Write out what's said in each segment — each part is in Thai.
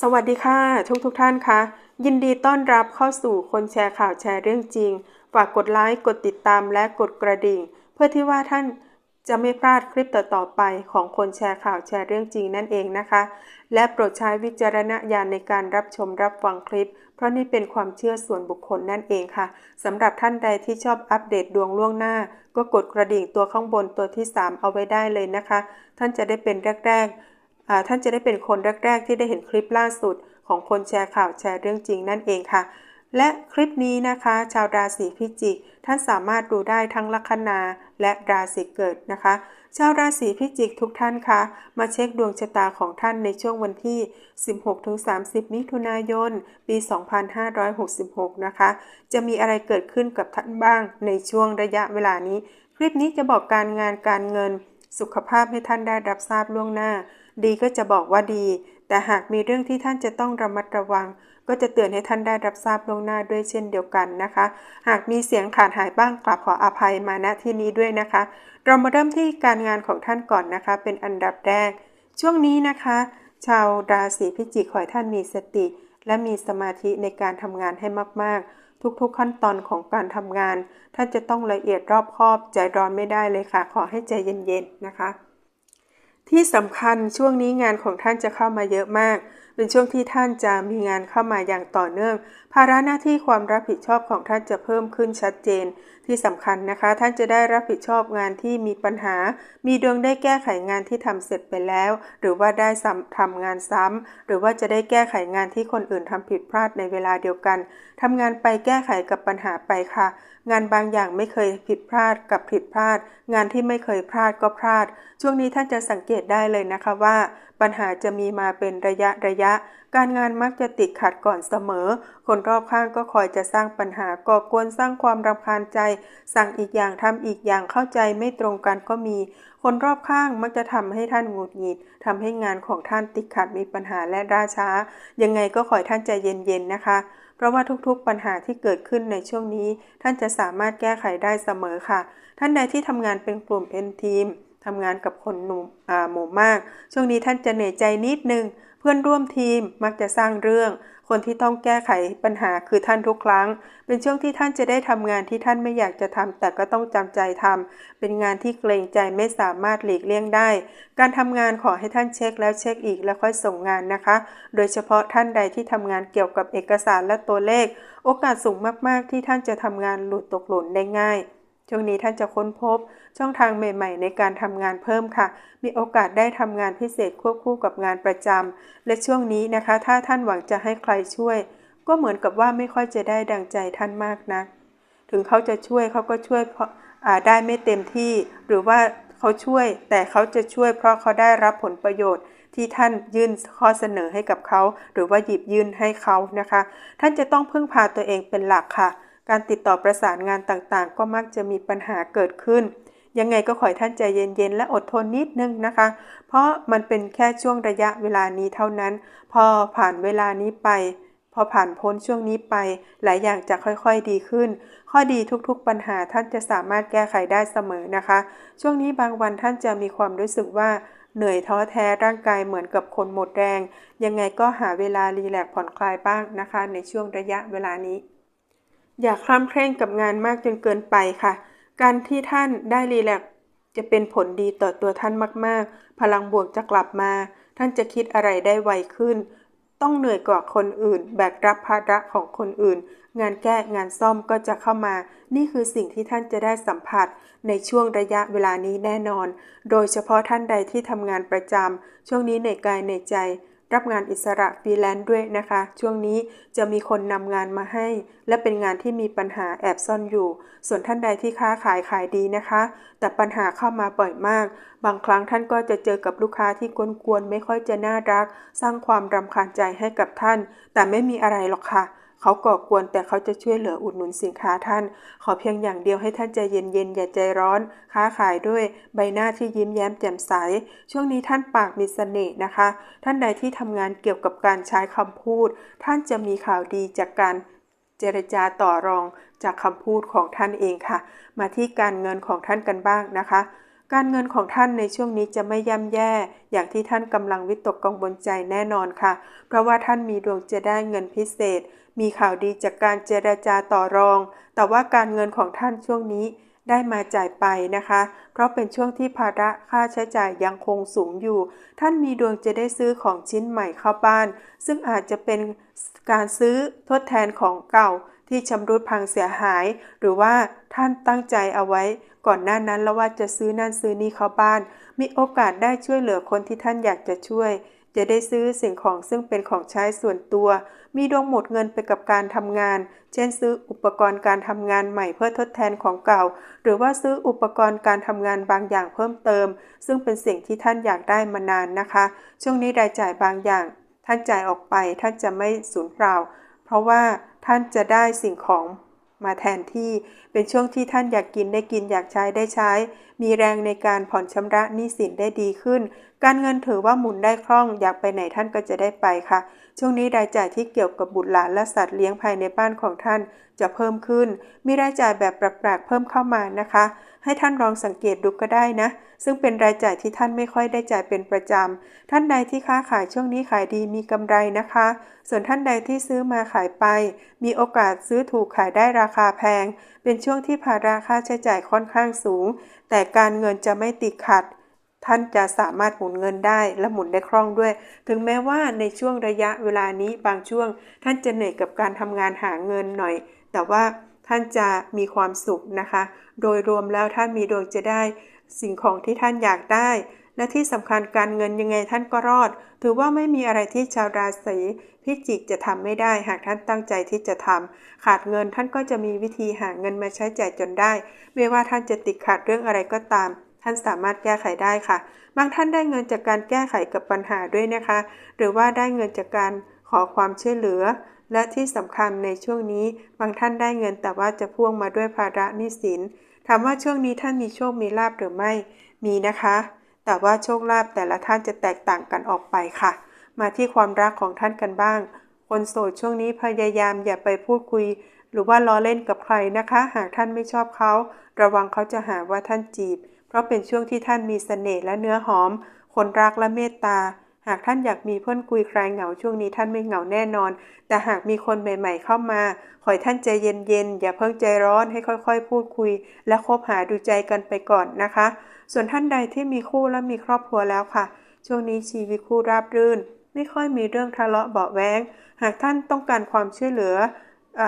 สวัสดีค่ะ ทุกทุกท่านคะยินดีต้อนรับเข้าสู่คนแชร์ข่าวแชร์เรื่องจริง ฝากกดไลค์กดติดตามและกดกระดิ่ง เพื่อที่ว่าท่านจะไม่พลาดคลิปต่อๆไปของคนแชร์ข่าวแชร์เรื่องจริงนั่นเองนะคะ และโปรดใช้วิจารณญาณในการรับชมรับฟังคลิป เพราะนี่เป็นความเชื่อส่วนบุคคลนั่นเองค่ะสำหรับท่านใดที่ชอบอัปเดตดวงล่วงหน้า ก็กดกระดิ่งตัวข้างบนตัวที่ 3 เอาไว้ได้เลยนะคะ ท่านจะได้เป็นแรกๆ ท่านจะได้เป็นคนแรก ๆ ที่ได้เห็นคลิปล่าสุดของคนแชร์ข่าวแชร์เรื่องจริงนั่นเองค่ะ และคลิปนี้นะคะ ชาวราศีพิจิก ท่านสามารถดูได้ทั้งลัคนาและราศีเกิดนะคะ ชาวราศีพิจิกทุกท่านคะมาเช็คดวงชะตาของท่านในช่วงวันที่ 16-30 มิถุนายน ปี 2566 นะคะ จะมีอะไรเกิดขึ้นกับท่านบ้างในช่วงระยะเวลานี้ คลิปนี้จะบอกการงานการเงิน สุขภาพให้ท่านได้รับทราบล่วงหน้า ดีก็จะบอกว่าดี แต่หากมีเรื่องที่ท่านจะต้องระมัดระวัง ก็จะเตือนให้ท่านได้รับทราบล่วงหน้าด้วยเช่นเดียวกันนะคะ หากมีเสียงขาดหายบ้างกราบขออภัยมาณที่นี้ด้วยนะคะ เรามาเริ่มที่การงานของท่านก่อนนะคะ เป็นอันดับแรก ช่วงนี้นะคะ ชาวราศีพิจิกขอให้ท่านมีสติ และมีสมาธิในการทำงานให้มาก ๆทุกๆขั้นตอนของการทำงาน ท่านจะต้องละเอียดรอบคอบ ใจร้อนไม่ได้เลยค่ะ ขอให้ใจเย็นๆนะคะ ที่สำคัญช่วงนี้งานของท่านจะเข้ามาเยอะมาก เป็นช่วงที่ท่านจะมีงานเข้ามาอย่างต่อเนื่อง ภาระหน้าที่ความรับผิดชอบของท่านจะเพิ่มขึ้นชัดเจน ที่สำคัญนะคะ ท่านจะได้รับผิดชอบงานที่มีปัญหา มีดวงได้แก้ไขงานที่ทำเสร็จไปแล้ว หรือว่าได้ซ้ำทำงานซ้ำหรือว่าจะได้แก้ไขงานที่คนอื่นทำผิดพลาดในเวลาเดียวกันทำงานไปแก้ไขกับปัญหาไปค่ะ งานบางอย่างไม่เคยผิดพลาดกับผิดพลาด งานที่ไม่เคยพลาดก็พลาด ช่วงนี้ท่านจะสังเกตได้เลยนะคะว่าปัญหาจะมีมาเป็นระยะระยะ การงานมักจะติดขัดก่อนเสมอ คนรอบข้างก็คอยจะสร้างปัญหาก่อกวนสร้างความรำคาญใจ สั่งอีกอย่างทำอีกอย่างเข้าใจไม่ตรงกันก็มี คนรอบข้างมักจะทำให้ท่านหงุดหงิดทำให้งานของท่านติดขัดมีปัญหาและล่าช้า ยังไงก็ขอให้ท่านใจเย็นๆนะคะเพราะว่าทุกๆปัญหาที่เกิดขึ้นในช่วงนี้ ท่านจะสามารถแก้ไขได้เสมอค่ะ ท่านใดที่ทำงานเป็นกลุ่มเป็นทีม ทำงานกับคนหมอ่หมู่มาก ช่วงนี้ท่านจะเหนื่อยใจนิดนึง เพื่อนร่วมทีมมักจะสร้างเรื่อง คนที่ต้องแก้ไขปัญหาคือท่านทุกครั้ง เป็นช่วงที่ท่านจะได้ทำงานที่ท่านไม่อยากจะทำแต่ก็ต้องจำใจทำเป็นงานที่เกรงใจไม่สามารถหลีกเลี่ยงได้ การทำงานขอให้ท่านเช็คแล้วเช็คอีกแล้วค่อยส่งงานนะคะ โดยเฉพาะท่านใดที่ทำงานเกี่ยวกับเอกสารและตัวเลข โอกาสสูงมากๆ ที่ท่านจะทำงานหลุดตกหล่นได้ง่าย ช่วงนี้ท่านจะค้นพบช่องทางใหม่ๆ ในการทำงานเพิ่มค่ะ มีโอกาสได้ทำงานพิเศษควบคู่กับงานประจำและช่วงนี้นะคะ ถ้าท่านหวังจะให้ใครช่วย ก็เหมือนกับว่าไม่ค่อยจะได้ดังใจท่านมากนะถึงเขาจะช่วยเขาก็ช่วยเพราะาได้ไม่เต็มที่ หรือว่าเขาช่วย แต่เขาจะช่วยเพราะเขาได้รับผลประโยชน์ที่ท่านยื่นข้อเสนอให้กับเขา หรือว่าหยิบยื่นให้เขานะคะ ท่านจะต้องพึ่งพาตัวเองเป็นหลักค่ะ การติดต่อประสานงานต่างๆ ก็มักจะมีปัญหาเกิดขึ้น ยังไงก็ขอให้ท่านใจเย็นๆ และอดทนนิดนึงนะคะ เพราะมันเป็นแค่ช่วงระยะเวลานี้เท่านั้น พอผ่านเวลานี้ไป พอผ่านพ้นช่วงนี้ไป หลายอย่างจะค่อยๆดีขึ้น ข้อดีทุกๆปัญหาท่านจะสามารถแก้ไขได้เสมอนะคะ ช่วงนี้บางวันท่านจะมีความรู้สึกว่าเหนื่อยท้อแท้ร่างกายเหมือนกับคนหมดแรง ยังไงก็หาเวลารีแลกผ่อนคลายบ้างนะคะ ในช่วงระยะเวลานี้ อย่าคล่ำเคร่งกับงานมากจนเกินไปค่ะ การที่ท่านได้รีแลกจะเป็นผลดีต่อตัวท่านมาก ๆ พลังบวกจะกลับมา ท่านจะคิดอะไรได้ไวขึ้น ต้องเหนื่อยกว่าคนอื่น แบกรับภาระของคนอื่น งานแก้งานซ่อมก็จะเข้ามา นี่คือสิ่งที่ท่านจะได้สัมผัส ในช่วงระยะเวลานี้แน่นอน โดยเฉพาะท่านใดที่ทำงานประจำช่วงนี้เหนื่อยกายเหนื่อยใจ รับงานอิสระฟรีแลนซ์ด้วยนะคะ ช่วงนี้จะมีคนนำงานมาให้ และเป็นงานที่มีปัญหาแอบซ่อนอยู่ ส่วนท่านใดที่ค้าขายขายดีนะคะ แต่ปัญหาเข้ามาบ่อยมาก บางครั้งท่านก็จะเจอกับลูกค้าที่กวนๆไม่ค่อยจะน่ารัก สร้างความรำคาญใจให้กับท่าน แต่ไม่มีอะไรหรอกค่ะ เขาก่อกวนแต่เขาจะช่วยเหลืออุดหนุนสินค้าท่าน ขอเพียงอย่างเดียวให้ท่านใจเย็นๆอย่าใจร้อน ค้าขายด้วยใบหน้าที่ยิ้มแย้มแจ่มใส ช่วงนี้ท่านปากมีเสน่ห์นะคะ ท่านใดที่ทำงานเกี่ยวกับการใช้คำพูด ท่านจะมีข่าวดีจากการเจรจาต่อรองจากคำพูดของท่านเองค่ะ มาที่การเงินของท่านกันบ้างนะคะ การเงินของท่านในช่วงนี้จะไม่ย่ำแย่ อย่างที่ท่านกำลังวิตกกังวลใจแน่นอนค่ะ เพราะว่าท่านมีดวงจะได้เงินพิเศษ มีข่าวดีจากการเจรจาต่อรอง แต่ว่าการเงินของท่านช่วงนี้ได้มาจ่ายไปนะคะ เพราะเป็นช่วงที่ภาระค่าใช้จ่ายยังคงสูงอยู่ ท่านมีดวงจะได้ซื้อของชิ้นใหม่เข้าบ้าน ซึ่งอาจจะเป็นการซื้อทดแทนของเก่าที่ชำรุดพังเสียหาย หรือว่าท่านตั้งใจเอาไว้ ก่อนหน้านั้นแล้วว่าจะซื้อนั่นซื้อนี่เข้าบ้าน มีโอกาสได้ช่วยเหลือคนที่ท่านอยากจะช่วย จะได้ซื้อสิ่งของซึ่งเป็นของใช้ส่วนตัว มีดวงหมดเงินไปกับการทำงาน เช่นซื้ออุปกรณ์การทำงานใหม่เพื่อทดแทนของเก่า หรือว่าซื้ออุปกรณ์การทำงานบางอย่างเพิ่มเติม ซึ่งเป็นสิ่งที่ท่านอยากได้มานานนะคะ ช่วงนี้รายจ่ายบางอย่าง ท่านจ่ายออกไปท่านจะไม่สูญเปล่า เพราะว่าท่านจะได้สิ่งของ มาแทนที่เป็นช่วงที่ท่านอยากกินได้กินอยากใช้ได้ใช้ มีแรงในการผ่อนชำระหนี้สินได้ดีขึ้น การเงินถือว่าหมุนได้คล่องอยากไปไหนท่านก็จะได้ไปค่ะ ช่วงนี้รายจ่ายที่เกี่ยวกับบุตรหลานและสัตว์เลี้ยงภายในบ้านของท่านจะเพิ่มขึ้น มีรายจ่ายแบบแปลกๆเพิ่มเข้ามานะคะ ให้ท่านลองสังเกตดูก็ได้นะ ซึ่งเป็นรายจ่ายที่ท่านไม่ค่อยได้จ่ายเป็นประจำ ท่านใดที่ค้าขายช่วงนี้ขายดีมีกำไรนะคะ ส่วนท่านใดที่ซื้อมาขายไป มีโอกาสซื้อถูกขายได้ราคาแพง เป็นช่วงที่ภาระค่าใช้จ่ายค่อนข้างสูง แต่การเงินจะไม่ติดขัดท่านจะสามารถหมุนเงินได้และหมุนได้คล่องด้วย ถึงแม้ว่าในช่วงระยะเวลานี้บางช่วง ท่านจะเหนื่อยกับการทำงานหาเงินหน่อย แต่ว่า ท่านจะมีความสุขนะคะ โดยรวมแล้วท่านมีดวงจะได้สิ่งของที่ท่านอยากได้ และที่สำคัญการเงินยังไงท่านก็รอด ถือว่าไม่มีอะไรที่ชาวราศีพิจิกจะทำไม่ได้ หากท่านตั้งใจที่จะทำขาดเงินท่านก็จะมีวิธีหาเงินมาใช้จ่ายจนได้ ไม่ว่าท่านจะติดขัดเรื่องอะไรก็ตาม ท่านสามารถแก้ไขได้ค่ะ บางท่านได้เงินจากการแก้ไขกับปัญหาด้วยนะคะ หรือว่าได้เงินจากการขอความช่วยเหลือ และที่สำคัญในช่วงนี้บางท่านได้เงินแต่ว่าจะพ่วงมาด้วยภาระหนี้สิน ถามว่าช่วงนี้ท่านมีโชคมีลาบหรือไม่ มีนะคะ แต่ว่าโชคลาภแต่ละท่านจะแตกต่างกันออกไปค่ะ มาที่ความรักของท่านกันบ้าง คนโสดช่วงนี้พยายามอย่าไปพูดคุย หรือว่าล้อเล่นกับใครนะคะ หากท่านไม่ชอบเขา ระวังเขาจะหาว่าท่านจีบ เพราะเป็นช่วงที่ท่านมีเสน่ห์และเนื้อหอม คนรักและเมตตา หากท่านอยากมีเพื่อนคุยใครเหงาช่วงนี้ท่านไม่เหงาแน่นอน แต่หากมีคนใหม่ ๆ เข้ามา ขอให้ท่านใจเย็นๆ อย่าเพิ่งใจร้อนให้ค่อยๆ พูดคุย และคบหาดูใจกันไปก่อนนะคะ ส่วนท่านใดที่มีคู่และมีครอบครัวแล้วค่ะ ช่วงนี้ชีวิตคู่ราบรื่น ไม่ค่อยมีเรื่องทะเลาะเบาแวงหากท่านต้องการความช่วยเหลืออ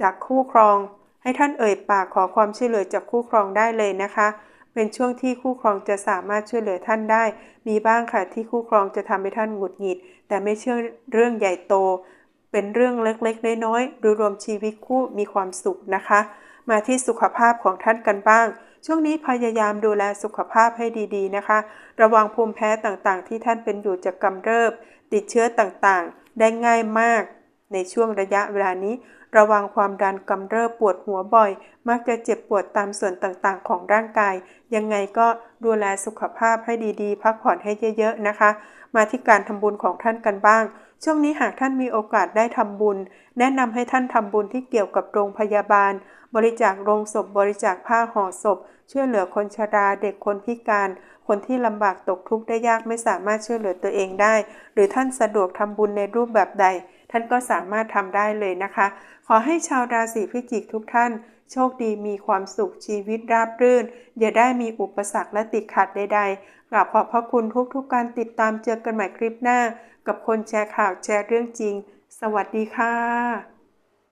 จากคู่ครอง ให้ท่านเอ่ยปากขอความช่วยเหลือจากคู่ครองได้เลยนะคะ เป็นช่วงที่คู่ครองจะสามารถช่วยเหลือท่านได้ มีบ้างค่ะที่คู่ครองจะทำให้ท่านหงุดหงิด แต่ไม่เชื่อเรื่องใหญ่โต เป็นเรื่องเล็กๆน้อยๆดูรวมชีวิตคู่มีความสุขนะคะ มาที่สุขภาพของท่านกันบ้าง ช่วงนี้พยายามดูแลสุขภาพให้ดีๆนะคะ ระวังภูมิแพ้ต่างๆ ที่ท่านเป็นอยู่จะกำเริบ ติดเชื้อต่างๆ ได้ง่ายมาก ในช่วงระยะเวลานี้ ระวังความดันกำเริบปวดหัวบ่อย มักจะเจ็บปวดตามส่วนต่างๆ ของร่างกาย ยังไงก็ดูแลสุขภาพให้ดีๆ พักผ่อนให้เยอะๆนะคะ มาที่การทำบุญของท่านกันบ้าง ช่วงนี้หากท่านมีโอกาสได้ทำบุญ แนะนำให้ท่านทำบุญที่เกี่ยวกับโรงพยาบาล บริจาคโรงศพ บริจาคผ้าห่อศพ ช่วยเหลือคนชราเด็กคนพิการ คนที่ลำบากตกทุกข์ได้ยากไม่สามารถช่วยเหลือตัวเองได้ หรือท่านสะดวกทำบุญในรูปแบบใด ท่านก็สามารถทำได้เลยนะคะ ขอให้ชาวราศีพิจิกทุกท่าน โชคดีมีความสุขชีวิตราบรื่น อย่าได้มีอุปสรรคและติดขัดใดๆกราบขอบพระคุณทุกๆการติดตามเจอกันใหม่คลิปหน้า กับคนแชร์ข่าวแชร์เรื่องจริง สวัสดีค่ะ